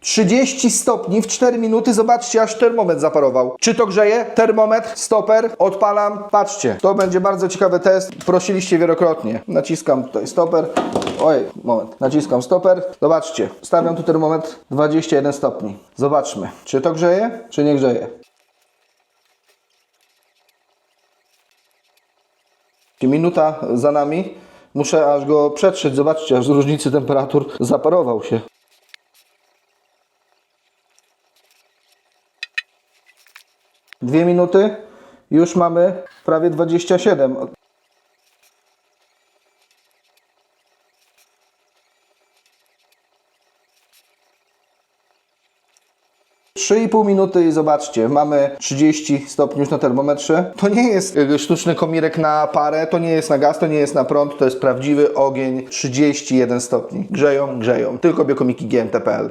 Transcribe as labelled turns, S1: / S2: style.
S1: 30 stopni w 4 minuty, zobaczcie, aż termometr zaparował. Czy to grzeje? Termometr, stoper, odpalam, patrzcie. To będzie bardzo ciekawy test, prosiliście wielokrotnie. Naciskam tutaj stoper, oj, moment, naciskam stoper, zobaczcie, stawiam tu termometr 21 stopni. Zobaczmy, czy to grzeje, czy nie grzeje. Minuta za nami, muszę aż go przetrzeć, zobaczcie, aż z różnicy temperatur zaparował się. Dwie minuty, już mamy prawie 27. Trzy i pół minuty i zobaczcie, mamy 30 stopni już na termometrze. To nie jest y, sztuczny komirek na parę, to nie jest na gaz, to nie jest na prąd, to jest prawdziwy ogień 31 stopni. Grzeją, grzeją. Tylko biokomiki GMT.pl